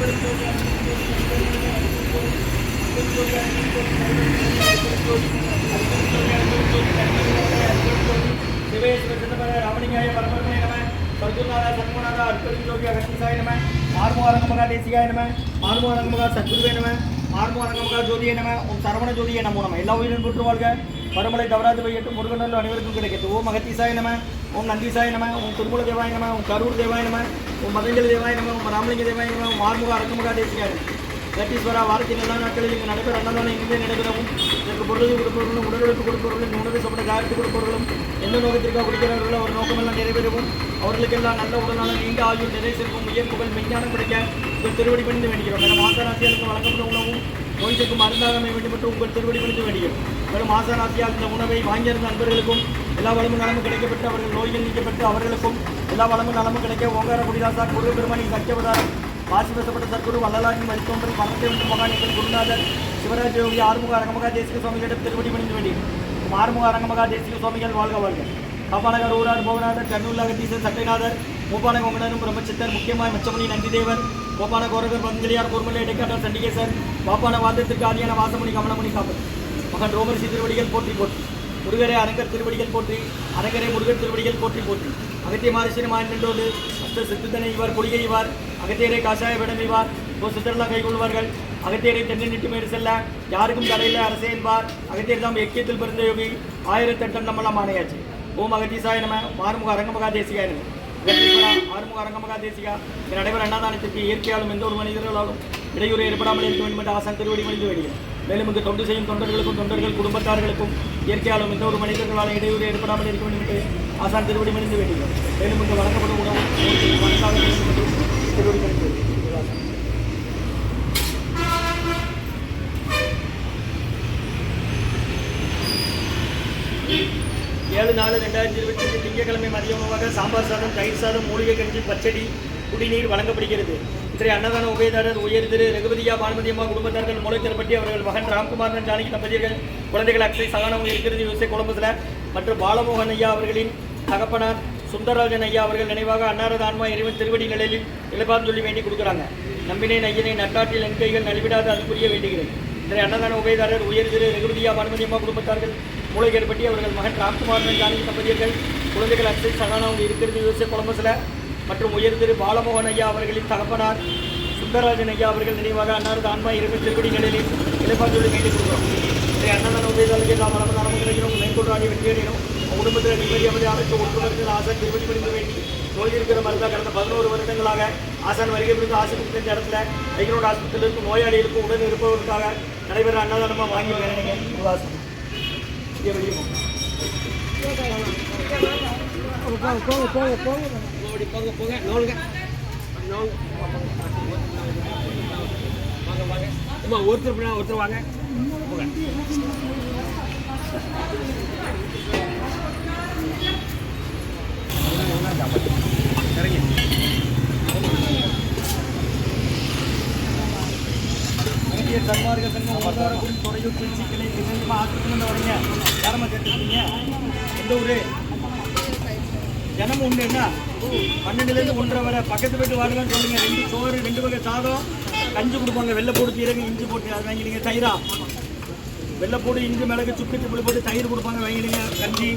தேசிகாய நம ஆர்முகாரங்கமகா சத்குருவே நம ஆர்முகாரங்கமகா ஜோதியே நம உன் சரவண ஜோதியே நமோ நம. எல்லா உயிரின் புற்று வாழ்க. பருமலை தவறாது வையட்டும் முருகனல் அனைவருக்கும் கிடைக்கட்டும். ஓ மகத்தீசாய நம. ஓம் நந்தீசாய நம உன் திருமூல தேவாய நம ஓம் கரூர் தேவாய நம ஓம் மதஞ்சலி தேவாய நம ஓம் ராமலிங்க தேவாய நம ஓம் ஆர்முக அரங்கமுகா தேசிகாய சட்டீஸ்வரா வாரத்தின் எல்லா நாட்களில் இங்கு நடைபெற அன்னதானம் எங்கே நடைபெறவும் இதற்கு பொருளை கொடுப்பவர்களும் உடலுழைப்பு கொடுப்பவர்களும் உணவு சாப்பிட காயத்து கொடுப்பவர்களும் எந்த நோக்கத்திற்காக குடிக்கிறார்களோ அவர் நோக்கமெல்லாம் நிறைவேறவும் அவர்களுக்கெல்லாம் நல்ல உடல்நலம் நீண்ட ஆயுள் நிறை செல்வம் உயர் புகழ் மெஞ்ஞானம் கிடைக்க திருவடி பணிந்து வேண்டுகிறோம். மேலும் வழங்கப்பட்ட உணவும் நோய்க்கு அமைய வேண்டும் என்று உங்கள் திருவடி பணிந்து வேண்டுகிறோம் மேலும் ஆசாராசியால் இந்த உணவை வாங்கியிருந்த நண்பர்களுக்கும் எல்லா வளமும் நலமும் கிடைக்கப்பட்டு அவர்கள் நோய்கள் நீக்கப்பட்டு அவர்களுக்கும் எல்லா வளமும் நலமும் கிடைக்க ஓங்கார குடிதாசா குரு பெருமணி சத்தியவதாரம் வாசி பேசப்பட்ட சத்குரு வள்ளலாரின் மருத்துவம் பணத்தை வந்து மகான் குருநாதர் சிவராஜ் யோகி ஆறுமுக அரங்கமகா தேசிக சுவாமிகளிடம் திருவடி மணிந்து வேண்டியும் ஆறுமுக அரங்கமகா தேசிக சுவாமிகள் வாழ்க வாழ்க. கபாலகர் ஊரார் போகநாதர் கண்ணூர் அகத்தீசர் சட்டைநாதர் மூப்பான கொங்கனரும் பிரம்மச்சித்தர் முக்கியமாய் மச்சமணி நந்திதேவர் கோபால கோரகர் பந்தலியார் கூர்மலை இடைக்காட்டர் சண்டிகேசர் பாப்பான வாதத்திற்கு ஆதியான வாசமணி கமலமணி காப்பர் மகன் ரோமரிசி திருவடிகள் போற்றி போற்றி. முருகரே அரங்கர் திருவடிகள் போற்றி. அரங்கரை முருகர் திருவடிகள் போற்றி போற்றி. அகத்திய மாரிசினமாய் நின்றோடு அஷ்ட சித்துதனை இவர் கொடிகை இவர் அகத்தியரை காஷாய விடம் இவார் ஓ சித்தரெல்லாம் கைகொள்வார்கள். அகத்தியரை தென்னை நிட்டு மேடு செல்ல யாருக்கும் தடையில்லை அரசே என்பார். அகத்தியர் தாம் எக்கியத்தில் பிறந்த யோகி ஆயிரத்தெட்டம் நம்மளாம் ஆணையாச்சு. ஓம் அகத்தீசாய நம. மாறுமுக அரங்கமகா தேசிகாய நம. ஆறுமுக அரங்கமகா தேசிகா. இந்த நடைபெற அன்னதானத்திற்கு இயற்கையாலும் எந்த ஒரு மனிதர்களாலும் இடையூறு ஏற்படாமல் இருக்க வேண்டும் என்ற ஆசான் திருவடி மனித வேண்டியது மேலும் இங்கு தொண்டு செய்யும் தொண்டர்களுக்கும் தொண்டர்கள் குடும்பத்தார்களுக்கும் இயற்கையாலும் எந்த ஒரு மனிதர்களால் இடையூறு ஏற்படாமல் இருக்க வேண்டும் என்று ஆசான் திருவடி மனித வேண்டியது மேலும் இங்கு வழங்கப்படும் உணவு திருவடி மனித வேண்டுகிறோம் ஏழு நாலு ரெண்டாயிரத்தி இருபத்தி அஞ்சு திங்கட்கிழமை மதிய உணவாக சாம்பார் சாதம் தயிர் சாதம் மூலிகை கஞ்சி பச்சடி குடிநீர் வழங்கப்படுகிறது. இன்றைய அன்னதான உபயதாரர் உயர் திரு ரகுபதியா பானுமதியம்மா குடும்பத்தார்கள் மூளைத்தரப்பட்டி அவர்கள் மகன் ராம்குமாரன் ஜானகி தம்பதியர்கள் குழந்தைகள் அக்ஷய் சகானம் இருக்கிறது யோசை குழம்புல. மற்றும் பாலமோகன் ஐயா அவர்களின் தகப்பனார் சுந்தரராஜன் ஐயா அவர்கள் நினைவாக அன்னாரது ஆன்மா இறைவன் திருவடி நிலையில் இழப்பான்னு சொல்லி வேண்டி கொடுக்குறாங்க. நம்பினேன் ஐயனை நட்டாற்றில் என் கைகள் நலிவிடாது அது புரிய வேண்டுகிறேன். இன்றைய அன்னதான உபயதாரர் உயர் திரு ரகுபதியா பானுமதியம்மா குடும்பத்தார்கள் மூளைகேற்பட்டி அவர்கள் மகன் ராம்குமார் ஜானகி தம்பதியர்கள் குழந்தைகள் அக்ஷய் சகானவங்க இருக்கிறது யோசை குழம்புல மற்றும் உயர் திரு பாலமோகன் ஐயா அவர்களின் தகப்பனார் சுந்தரராஜன் ஐயா அவர்கள் நினைவாக அன்னாரது ஆன்மா இறைவன் திருப்படி நிலையில் இளைப்பாஞ்சொல்லி வேண்டிக் கொடுக்கிறோம் இதை அண்ணன் உதயதாளுக்கு எல்லாம் வளர்ந்து நலமும் கிடைக்கணும் மேற்கொண்டாடி வெற்றியடையணும் குடும்பத்தில் நிம்மதியாவது அமைதி அமைத்து ஆசான் திருப்பதி பணிந்து வேண்டி நோய் இருக்கிற மருந்தா கடந்த பதினோரு வருடங்களாக ஆசான் வருகை புரிந்து ஆசிரியர் இந்த இடத்துல ஐயனோட ஆஸ்பத்திரியில் இருக்கும் நோயாளிகளுக்கும் உடன் இருப்பவர்களுக்காக நடைபெற அன்னதானமாக வாங்கி வேணுங்க ஒருத்தர் பின்னா ஒருத்தர் வாங்க போங்க இறங்கி இந்திய துறையூர் திருச்சி கிளை திருநெல்வேலி ஆஸ்பத்திரியில் வரீங்க. யாரம்மா கேட்டுருக்கீங்க எந்த ஊரு? தினமும் உண்டு என்ன? பன்னெண்டுலேருந்து ஒன்றரை வரை பக்கத்து வீட்டு வாருங்கன்னு சொல்லுங்க. ரெண்டு சோறு ரெண்டு வகை சாதம். கஞ்சி கொடுப்பாங்க. பொடு தீரங்க இஞ்சி போட்டு அது வாங்கிடுங்க. தயிரா? வெள்ளைப்பூடு இஞ்சி மிளகு சுக்கு புளி போட்டு தயிர் கொடுப்பாங்க. வாங்கிடுங்க. கஞ்சி.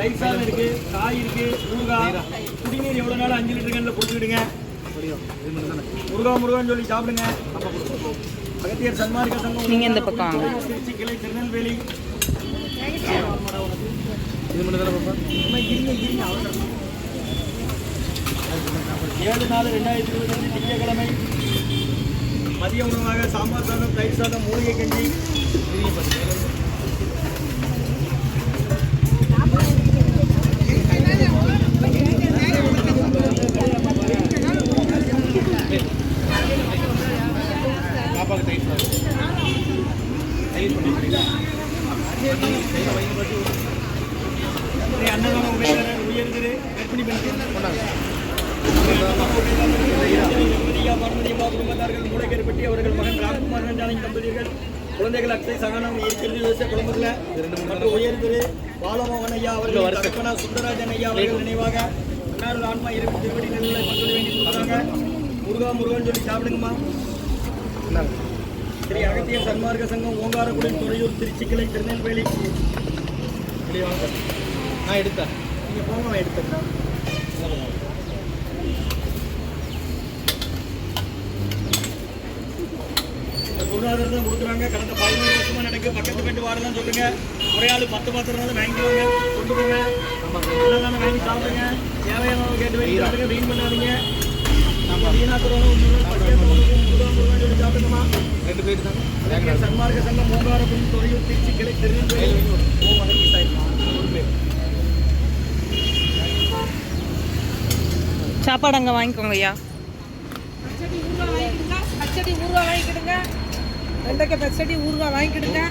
தயிர் சாதம் இருக்குது காய் இருக்குது ஊறுகாய் குடிநீர் எவ்வளோ நாள் அஞ்சு லிட்டர் கண்ணில் குடிச்சுக்கிடுங்க. முருகா முருகான்னு சொல்லி சாப்பிடுங்க. அகத்தியர் சன்மார்க்க சங்கம் நீங்க இந்த பக்கம் வாங்க. திருச்சி கிளை திருநெல்வேலி இது மட்டும் தானே பாப்பா இருங்க, இருங்க, அவசரம். ஏழு நாலு ரெண்டாயிரத்தி இருபத்தஞ்சு திங்கட்கிழமை மதிய உணவாக சாம்பார் சாதம் தயிர் சாதம் மூலிகை கஞ்சி பாப்பாக்கு தயிர் சாதம் தயிர் பண்ணிக்கிறீங்களா இன்றைய அன்னதான உபயோகர் உயர்திரு கர்ப்பிணி பெண்கள் கொண்டாங்க திருமதியா குடும்பத்தார்கள் மூளைக்கருப்பட்டி அவர்கள் மகன் ராம்குமார் ஜானகி தம்பதியர்கள் குழந்தைகள் அக்ஷய் சகனம் இருக்கிறது யோசிச்ச குடும்பத்தில் மற்றும் உயர் திரு பாலமோகன் ஐயா அவர்கள் தகப்பனா சுந்தரராஜன் ஐயா அவர்கள் நினைவாக அன்னாரது ஆன்மா இருக்கு திருவடி நிலையில் பங்கு வேண்டி கொடுத்தாங்க முருகா முருகன் சொல்லி சாப்பிடுங்கம்மா. ஸ்ரீ அகத்தியர் சன்மார்க்க சங்கம் ஓங்காரக்குடி துறையூர் திருச்சிக்கிளை திருநெல்வேலி. நான் எடுத்தேன். நீங்கள் போங்க நான் குருநாதர் தான் கொடுக்குறாங்க. கடந்த பதினோரு வருஷமா நடக்கு பக்கத்து வீட்டு வாடலாம் சொல்லுங்க. ஒரே ஆள் பத்து பாத்திரம் தான் வாங்கிக்குவாங்க. கொண்டு போங்க தானே வாங்கி சாப்பிடுங்க. தேவையான கேட்டு வாங்கி சாப்பிடுங்க. வீண் பண்ணாதீங்க. நம்ம வீணாக்குறவங்க சொல்லி சாப்பிடுங்கம்மா ரெண்டு பேர் தான் சன்மார்க்க சங்கம் திருச்சி கிளை திருநெல்வேலி ஓ ஒரு பேர். சாப்பாடு அங்கே வாங்கிக்கோங்க ஐயா. பச்சடி ஊறுகாய் வாங்கிக்கிடுங்க பச்சடி ஊறுகாய் வாங்கிக்கிடுங்க. வெண்டைக்காய் பச்சடி ஊறுகாய் வாங்கிக்கிடுங்க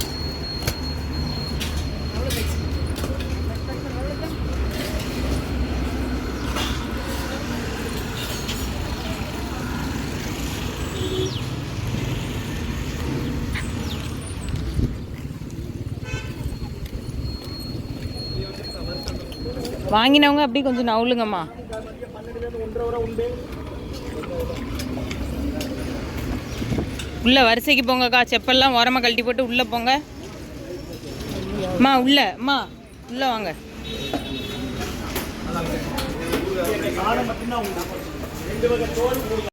வாங்கினவங்க அப்படியே கொஞ்சம் நவுலுங்கம்மா ஒன்றரை உண்டு உள்ள வரிசைக்கு போங்கக்கா செப்பல்லாம் ஓரமாக கழட்டி போட்டு உள்ளே போங்க. அம்மா உள்ள அம்மா உள்ளே வாங்க. ரெண்டு வகை தோல்